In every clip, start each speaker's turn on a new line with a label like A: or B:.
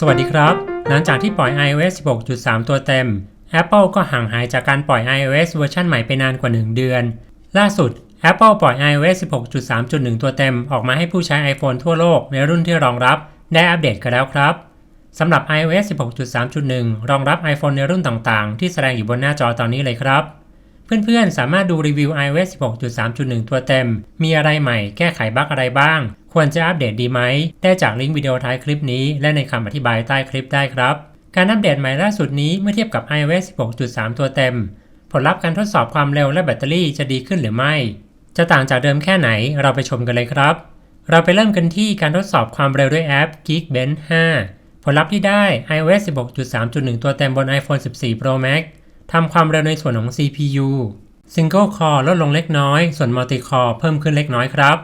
A: สวัสดีครับ หลังจากที่ปล่อย iOS 16.3 ตัวเต็ม Apple ก็ห่างหายจากการปล่อย iOS เวอร์ชันใหม่ไปนานกว่า 1 เดือน ล่าสุด Apple ปล่อย iOS 16.3.1 ตัวเต็มออกมาให้ผู้ใช้ iPhone ทั่วโลกในรุ่นที่รองรับ ได้อัปเดตกันแล้วครับสำหรับ iOS 16.3.1 รองรับ iPhone ในรุ่นต่างๆ ที่แสดงอยู่บนหน้าจอตอนนี้เลยครับ เพื่อนๆ สามารถดูรีวิว iOS 16.3.1 ตัวเต็ม มีอะไรใหม่ แก้ไขบั๊กอะไรบ้าง ควรจะอัปเดตดีไหม ได้จากลิงก์วิดีโอท้ายคลิปนี้ และในคำอธิบายใต้คลิปได้ครับ การอัปเดตใหม่ล่าสุดนี้เมื่อเทียบกับ iOS 16.3 ตัวเต็ม ผลลัพธ์การทดสอบความเร็วและแบตเตอรี่จะดีขึ้นหรือไม่ จะต่างจากเดิมแค่ไหน เราไปชมกันเลยครับ เราไปเริ่มกันที่การทดสอบความเร็วด้วยแอป Geekbench 5 ผลลัพธ์ที่ได้ iOS 16.3.1 ตัวเต็มบน iPhone 14 Pro Max ทำความเร็วในส่วนของ CPU Single Core ลดลงเล็กน้อย ส่วน Multi Core เพิ่มขึ้นเล็กน้อยครับ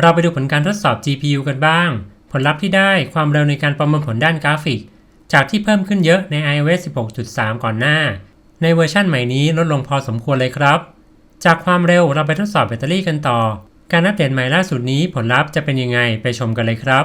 A: เราไปดูผลการทดสอบ GPU กันบ้าง ผลลัพธ์ที่ได้ความเร็วในการประมวลผลด้านกราฟิก จากที่เพิ่มขึ้นเยอะใน iOS 16.3 ก่อนหน้า ในเวอร์ชันใหม่นี้ลดลงพอสมควรเลยครับ จากความเร็วเราไปทดสอบแบตเตอรี่กันต่อ การอัปเดตใหม่ล่าสุดนี้ผลลัพธ์จะเป็นยังไงไปชมกันเลยครับ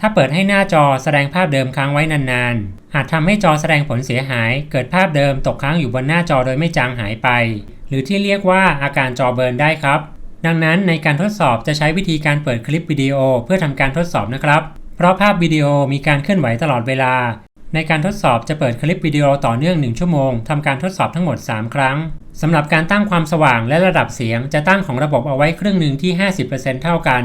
A: ถ้าเปิดให้หน้าจอแสดงภาพเดิมค้างไว้นานๆ อาจทำให้จอแสดงผลเสียหาย เกิดภาพเดิมตกค้างอยู่บนหน้าจอโดยไม่จางหายไป หรือที่เรียกว่าอาการจอเบิร์นได้ครับ ดังนั้นในการทดสอบจะใช้วิธีการเปิดคลิปวิดีโอเพื่อทำการทดสอบนะครับ เพราะภาพวิดีโอมีการเคลื่อนไหวตลอดเวลา ในการทดสอบจะเปิดคลิปวิดีโอต่อเนื่อง 1 ชั่วโมงทำการทดสอบทั้งหมด 3 ครั้งสำหรับการตั้งความสว่างและระดับเสียงจะตั้งของระบบเอาไว้ครึ่งหนึ่งที่ 50%เท่ากัน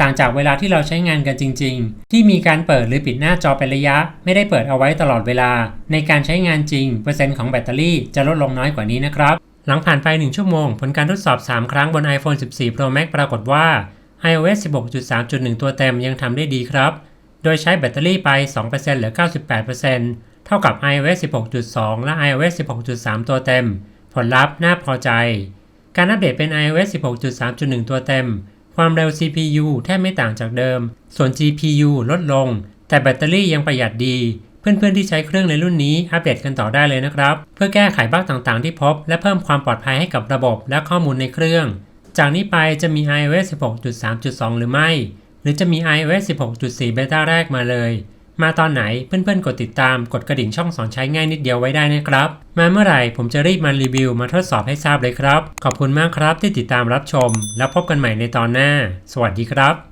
A: ต่างจากเวลาที่เราใช้งานกันจริง ๆ ที่มีการเปิดหรือปิดหน้าจอเป็นระยะ ไม่ได้เปิดเอาไว้ตลอดเวลา ในการใช้งานจริง เปอร์เซ็นต์ของแบตเตอรี่จะลดลงน้อยกว่านี้นะครับ หลังผ่านไป 1 ชั่วโมง ผลการทดสอบ 3 ครั้งบน iPhone 14 Pro Max ปรากฏว่า iOS 16.3.1 ตัวเต็มยังทำได้ดีครับ โดยใช้แบตเตอรี่ไป 2%เหลือ 98%เท่ากับ iOS 16.2 และ iOS 16.3 ตัวเต็ม ผลลัพธ์น่าพอใจ การอัปเดตเป็น iOS 16.3.1 ตัวเต็ม ความเร็ว CPU แทบไม่ต่างจากเดิม ส่วน GPU ลดลง แต่แบตเตอรี่ยังประหยัดดี เพื่อนๆที่ใช้เครื่องในรุ่นนี้อัปเดตกันต่อได้เลยนะครับ เพื่อแก้ไขบั๊กต่างๆที่พบ และเพิ่มความปลอดภัยให้กับระบบและข้อมูลในเครื่อง จากนี้ไปจะมี iOS 16.3.2 หรือไม่ หรือจะมี iOS 16.4เบต้าแรกมาเลย มาตอนไหนเพื่อนๆ กดติดตามกดกระดิ่งช่องสอนใช้ง่ายนิดเดียวไว้ได้นะครับ มาเมื่อไหร่ผมจะรีบมารีวิวมาทดสอบให้ทราบเลยครับ ขอบคุณมากครับที่ติดตามรับชม แล้วพบกันใหม่ในตอนหน้า สวัสดีครับ